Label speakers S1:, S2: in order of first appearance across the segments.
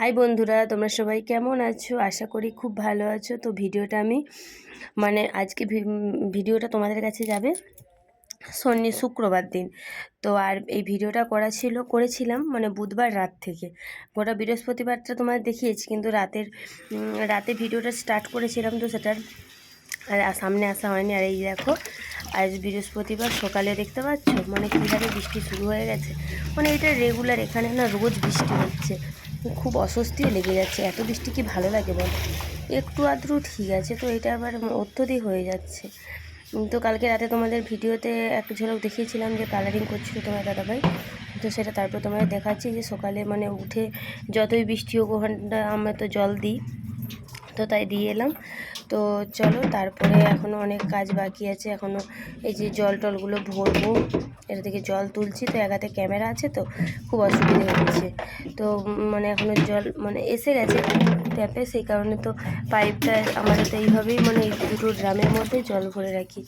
S1: High বন্ধুরা, তোমরা সবাই কেমন আছো? আশা করি খুব ভালো আছো। তো ভিডিওটা আমি মানে আজকে ভিডিওটা তোমাদের কাছে যাবে শনি, শুক্রবার দিন। তো আর এই ভিডিওটা করা ছিল, করেছিলাম মানে বুধবার রাত থেকে। গোটা বৃহস্পতিবারটা তোমার দেখিয়েছি, কিন্তু রাতের রাতে ভিডিওটা স্টার্ট করেছিলাম তো সেটার আর সামনে আসা হয়নি। আর এই দেখো, আজ বৃহস্পতিবার সকালে দেখতে পাচ্ছ? মানে কীভাবে বৃষ্টি শুরু হয়ে গেছে? মানে এটা রেগুলার এখানে না রোজ বৃষ্টি হচ্ছে। খুব অস্বস্তিও লেগে যাচ্ছে। এত বৃষ্টি কি ভালো লাগে বল? একটু আধটু ঠিক আছে, তো এটা আবার অত্যধিক হয়ে যাচ্ছে। তো কালকে রাতে তোমাদের ভিডিওতে এক ঝলক দেখিয়েছিলাম যে কালারিং করছিল তোমার দাদাভাই। তো সেটা তারপর তোমাদের দেখাচ্ছি যে সকালে মানে উঠে যতই বৃষ্টি হোক, ওখানটা আমরা তো জল দিই। তো তাই দিয়ে এলাম। তো চলো, তারপরে এখনও অনেক কাজ বাকি আছে। এখনও এই যে জল টলগুলো ভরবো, এটা থেকে জল তুলছি। তো এক হাতে ক্যামেরা আছে তো, খুব অসুবিধা হচ্ছে। তো মানে এখনও জল মানে এসে গেছে ট্যাপে, সেই কারণে তো পাইপটা আমাদের তো এইভাবেই মানে দুটো ড্রামের মধ্যে জল ভরে রাখি।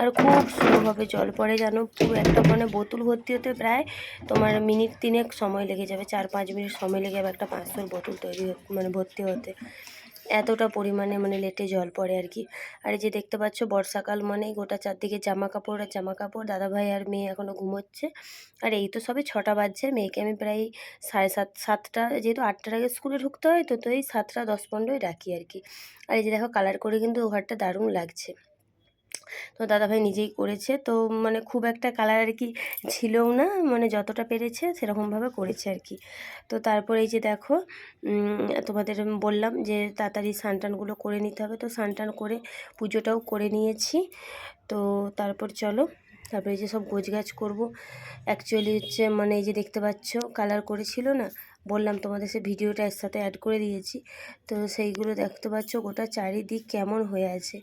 S1: আর খুব স্লোভাবে জল পড়ে জানো পুরো একটা মানে বোতল ভর্তি হতে প্রায় তোমার মিনিট তিনেক সময় লেগে যাবে, চার পাঁচ মিনিট সময় লেগে যাবে একটা পাঁচশোর বোতল তৈরি মানে ভর্তি হতে। এতটা পরিমাণে মানে লেটে জল পড়ে আর কি। আর এই যে দেখতে পাচ্ছ বর্ষাকাল মানেই গোটা চারদিকে জামা কাপড় আর জামা কাপড় দাদাভাই আর মেয়ে এখনও ঘুমোচ্ছে। আর এই তো সবে ছটা বাজছে, মেয়েকে আমি প্রায় সাড়ে সাত, সাতটা, যেহেতু আটটার আগে স্কুলে ঢুকতে হয়, তো তো এই সাতটা দশ পনেরোই রাখি আর কি। আর এই যে দেখো কালার করে কিন্তু ঘরটা দারুণ লাগছে। তো দাদাভাই নিজেই করেছে। তো মানে খুব একটা কালার আর কি ছিলও না মানে যতটা পেরেছে সেরকমভাবে করেছে আর কি। তো তারপরে এই যে দেখো তোমাদের বললাম যে তাড়াতাড়ি সানটানগুলো করে নিতে হবে। তো সানটান করে পুজোটাও করে নিয়েছি। তো তারপর চলো, তারপরে যে সব গোছগাছ করব। অ্যাকচুয়ালি হচ্ছে মানে এই যে দেখতে পাচ্ছ কালার করেছিল না, বললাম তোমাদের সে ভিডিওটা এর সাথে অ্যাড করে দিয়েছি। তো সেইগুলো দেখতে পাচ্ছ, গোটা চারিদিক কেমন হয়ে আছে।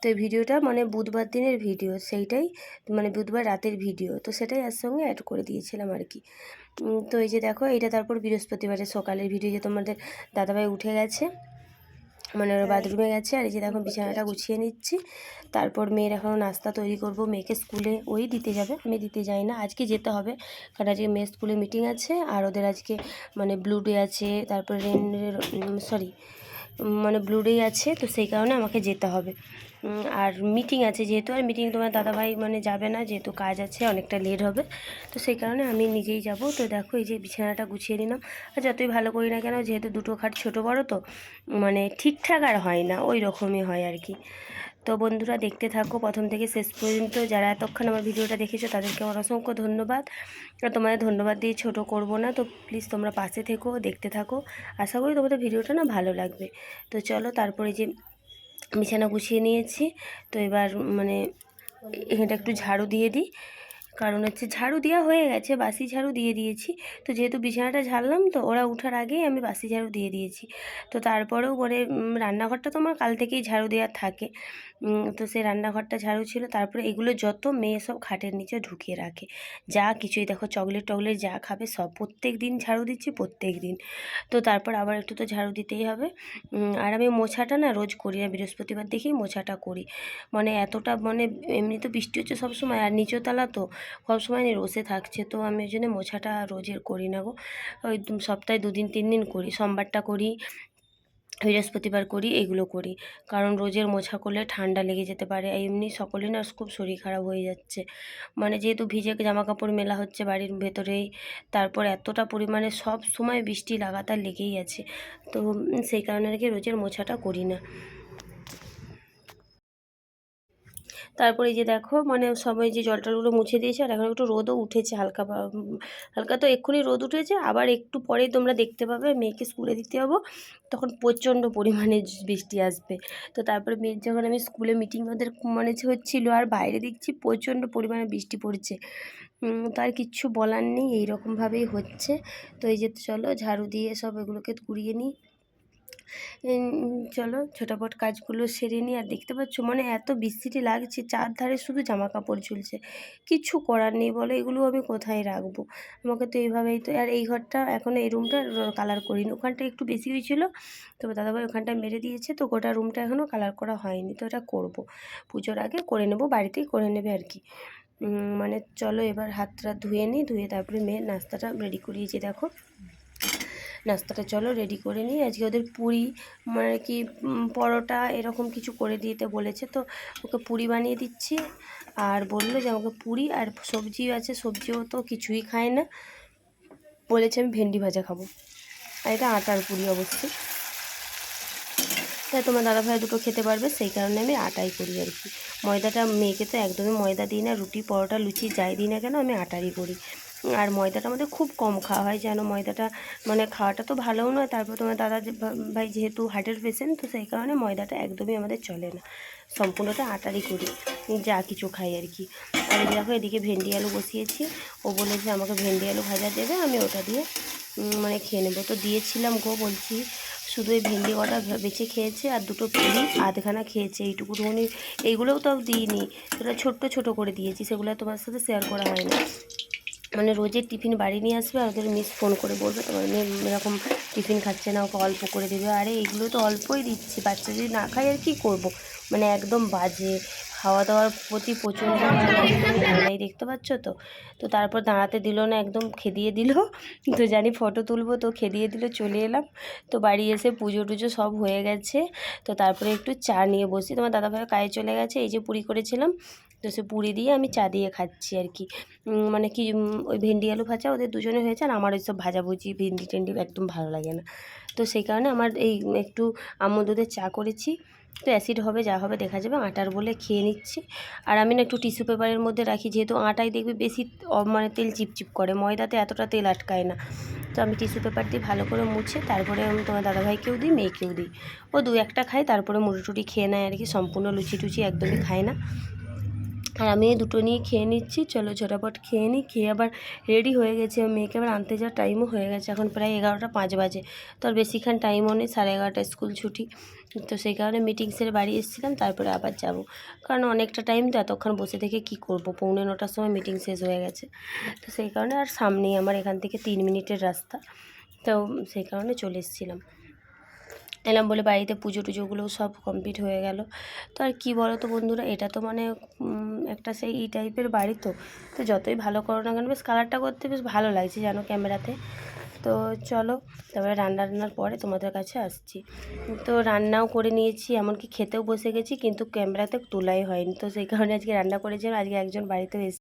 S1: তো এই ভিডিওটা মানে বুধবার দিনের ভিডিও সেইটাই মানে বুধবার রাতের ভিডিও তো সেটাই এর সঙ্গে অ্যাড করে দিয়েছিলাম আর কি। তো এই যে দেখো এটা তারপর বৃহস্পতিবারের সকালের ভিডিও যে তোমাদের দাদাভাই উঠে গেছে মানে ওরা বাথরুমে গেছে আর এই যে দেখো বিছানাটা গুছিয়ে নিচ্ছি তারপর মেয়ের এখনও নাস্তা তৈরি করব মেয়েকে স্কুলে ওই দিতে যাবে আমি দিতে যাই না আজকে যেতে হবে কারণ আজকে মেয়ের স্কুলে মিটিং আছে আর ওদের আজকে মানে ব্লু ডে আছে তারপর রেন সরি মানে ব্লু ডে আছে তো সেই কারণে আমাকে যেতে হবে। আর মিটিং আছে যেহেতু, আর মিটিং তোমার দাদাভাই মানে যাবে না, যেহেতু কাজ আছে, অনেকটা লেট হবে। তো সেই কারণে আমি নিজেই যাব। তো দেখো, এই যে বিছানাটা গুছিয়ে নিলাম। আর যতই ভালো করি না কেন, যেহেতু দুটো খাট ছোটো বড় তো মানে ঠিকঠাক আর হয় না, ওই রকমই হয় আর কি। তো বন্ধুরা, দেখতে থাকো। প্রথম থেকে শেষ পর্যন্ত যারা এতক্ষণ আমার ভিডিওটা দেখেছ, তাদেরকে আমার অসংখ্য ধন্যবাদ। আর তোমাদের ধন্যবাদ দিয়ে ছোট করব না। তো প্লিজ তোমরা পাশে থেকো, দেখতে থাকো। আশা করি তোমাদের ভিডিওটা না ভালো লাগবে। তো চলো, তারপরে যে বিছানা গুছিয়ে নিয়েছি। তো এবার মানে এটা একটু ঝাড়ু দিয়ে দিই। কারণ হচ্ছে ঝাড়ু দেওয়া হয়ে গেছে, বাসি ঝাড়ু দিয়ে দিয়েছি। তো যেহেতু বিছানাটা ঝাড়লাম, তো ওরা উঠার আগেই আমি বাসি ঝাড়ু দিয়ে দিয়েছি। তো তারপরেও মানে রান্নাঘরটা তো আমার কাল থেকেই ঝাড়ু দেওয়া থাকে। তো সেই রান্নাঘরটা ঝাড়ু ছিল, তারপরে এগুলো যত মেয়ে সব খাটের নিচে ঢুকিয়ে রাখে। যা কিছুই, দেখো চকলেট টকলেট যা খাবে সব প্রত্যেক দিন ঝাড়ু দিচ্ছি, প্রত্যেক দিন। তো তারপর আবার একটু তো ঝাড়ু দিতেই হবে। আর আমি মোছাটা না রোজ করি না, বৃহস্পতিবার দেখেই মোছাটা করি। মানে এতটা মানে এমনি তো বৃষ্টি হচ্ছে সবসময়, আর নিচতলা তো সবসময় রোসে থাকছে, তো আমি ওই জন্য মোছাটা রোজের করি না গো। ওই সপ্তাহে দুদিন, তিন দিন করি, সোমবারটা করি বৃহস্পতিবার করি, এগুলো করি। কারণ রোজের মোছা করলে ঠান্ডা লেগে যেতে পারে এমনি সকলে না খুব শরীর খারাপ হয়ে যাচ্ছে। মানে যেহেতু ভিজে জামা কাপড় মেলা হচ্ছে বাড়ির ভেতরেই, তারপর এতটা পরিমাণে সব সময় বৃষ্টি লাগাতার লেগেই আছে। তো সেই কারণে আর কি রোজের মোছাটা করি না। তারপরে যে দেখো মানে সবাই যে জল টলগুলো মুছে দিয়েছে আর এখন একটু রোদও উঠেছে হালকা হালকা তো এক্ষুনি রোদ উঠেছে আবার একটু পরেই তোমরা দেখতে পাবে মেয়েকে স্কুলে দিতে যাব তখন প্রচণ্ড পরিমাণে বৃষ্টি আসবে। তো তারপরে মেয়ের যখন আমি স্কুলে মিটিং ওদের মানে হচ্ছিল আর বাইরে দেখছি প্রচণ্ড পরিমাণে বৃষ্টি পড়ছে। উম, তো আর কিচ্ছু বলার নেই এইরকমভাবেই হচ্ছে। তো এই যে চলো ঝাড়ু দিয়ে সব এগুলোকে কুড়িয়ে নিই। চলো ছোটাপট কাজগুলো সেরে নিই। আর দেখতে পাচ্ছ মানে এত বৃষ্টিটি লাগছে, চারধারে শুধু জামা কাপড় ঝুলছে। কিছু করার নেই বলো, এগুলো আমি কোথায় রাখব? আমাকে তো এইভাবেই তো, আর এই ঘরটা এখন এই রুমটা কালার করিনি। ওখানটা একটু বেশি হয়েছিল, তবে দাদাভাই ওখানটা মেরে দিয়েছে, তো গোটা রুমটা এখনও কালার করা হয়নি। তো এটা করব। পুজোর আগে করে নেব, বাড়িতেই করে নেবে আর কি। মানে চলো এবার হাতটা ধুয়ে নিই, ধুয়ে তারপরে মেয়ের নাস্তাটা রেডি করিয়েছি, দেখো। নাস্তাটা চলো রেডি করে নিই। আজকে ওদের পুরি মানে কি পরোটা এরকম কিছু করে দিতে বলেছে। তো ওকে পুরি বানিয়ে দিচ্ছি। আর বলল যে আমাকে পুরি আর সবজি আছে, সবজিও তো কিছুই খায় না। বলেছে আমি ভেন্ডি ভাজা খাব। আর এটা আটার পুরি অবশ্যই। তাই তোমার দাদা ভাই দুটো খেতে পারবে, সেই কারণে আমি আটাই করি আর কি। ময়দাটা, মেয়েকে তো একদমই ময়দা দিই না, রুটি, পরোটা, লুচি যাই দিই না কেন, আমি আটারই করি। আর ময়দাটা আমাদের খুব কম খাওয়া হয়, যেন ময়দাটা মানে খাওয়াটা তো ভালোও নয়, তারপর তোমার দাদা ভাই যেহেতু হার্টের পেশেন্ট তো সেই কারণে ময়দাটা একদমই আমাদের চলে না। সম্পূর্ণটা আটারই করি, যা কিছু খাই আর কি। আর দেখো এদিকে ভেন্ডি আলু বসিয়েছি, ও বলেছে আমাকে ভেন্ডি আলু ভাজা দেবে, আমি ওটা দিয়ে মানে খেয়ে নেব। তো দিয়েছিলাম গো, বলছি শুধু এই ভেন্ডি কটা বেছে খেয়েছে আর দুটো পুরি আধখানা খেয়েছে এইটুকুনি এইগুলোও তো দিইনি, সেটা ছোট্ট ছোট করে দিয়েছি, সেগুলো তোমার সাথে শেয়ার করা হয়নি মানে রোজের টিফিন বাড়ি নিয়ে আসবে আর ওদের মিস ফোন করে বলবে তোমার মেয়ে এরকম টিফিন খাচ্ছে না, ওকে অল্প করে দেবে। আরে এগুলো তো অল্পই দিচ্ছি, বাচ্চা যদি না খায় আর কি করব? মানে একদম বাজে খাওয়া দাওয়ার প্রতি প্রচণ্ড দেখতে পাচ্ছ তো? তো তারপর দাঁড়াতে দিল না, একদম খেদিয়ে দিল। তো জানি ফটো তুলবো, তো খেদিয়ে দিল, চলে এলাম। তো বাড়ি এসে পুজো টুজো সব হয়ে গেছে। তো তারপরে একটু চা নিয়ে বসি। তোমার দাদাভাই কাজে চলে গেছে, এই যে পুরি করেছিলাম। তো সে পুরি দিয়ে আমি চা দিয়ে খাচ্ছি আর কি। মানে কি ওই ভেন্ডি আলু ভাজা ওদের দুজনে হয়েছে আর আমার ওইসব ভাজাভুজি ভেন্ডি টেন্ডি একদম ভালো লাগে না। তো সেই কারণে আমার এই একটু আমল দুধের চা করেছি। তো অ্যাসিড হবে, যা হবে দেখা যাবে। আটার বলে খেয়ে নিচ্ছি। আর আমি না একটু টিস্যু পেপারের মধ্যে রাখি, যেহেতু আটায় দেখবি বেশি মানে তেল চিপচিপ করে, ময়দাতে এতটা তেল আটকায় না। তো আমি টিস্যু পেপার দিয়ে ভালো করে মুছে, তারপরে আমি তোমার দাদাভাইকেও দিই, মেয়েকেও দিই। ও দু একটা খাই তারপরে মুড়ি টুটি খেয়ে নেয় আর কি, সম্পূর্ণ লুচি টুচি একদমই খায় না। আর আমি দুটো নিয়ে খেয়ে নিচ্ছি। চলো ঝটাপট খেয়ে নিই, খেয়ে আবার রেডি হয়ে গেছে। মেয়েকে আবার আনতে যাওয়ার টাইমও হয়ে গেছে। এখন প্রায় এগারোটা পাঁচ বাজে। তো আর বেশিক্ষণ টাইমও নেই, সাড়ে এগারোটা স্কুল ছুটি। তো সেই কারণে মিটিং সেরে বাড়ি এসেছিলাম, তারপরে আবার যাব। কারণ অনেকটা টাইম তো এতক্ষণ বসে থেকে কি করব? পৌনে নটার সময় মিটিং শেষ হয়ে গেছে। তো সেই কারণে আর সামনেই আমার এখান থেকে তিন মিনিটের রাস্তা। তো সেই কারণে চলে এসেছিলাম। এলাম বলে বাড়িতে পুজো টুজোগুলোও সব কমপ্লিট হয়ে গেল। তো আর কী বলো তো বন্ধুরা, এটা তো মানে একটা সেই এই টাইপের বাড়ি তো। তো যতই ভালো করো না কেন, বেশ কালারটা করতে বেশ ভালো লাগছে জানো ক্যামেরাতে তো। চলো, তারপরে রান্না রান্নার পরে তোমাদের কাছে আসছি। তো রান্নাও করে নিয়েছি, এমনকি খেতেও বসে গেছি, কিন্তু ক্যামেরাতে তোলাই হয়নি। তো সেই কারণে আজকে রান্না করেছিলাম, আজকে একজন বাড়িতেও এসে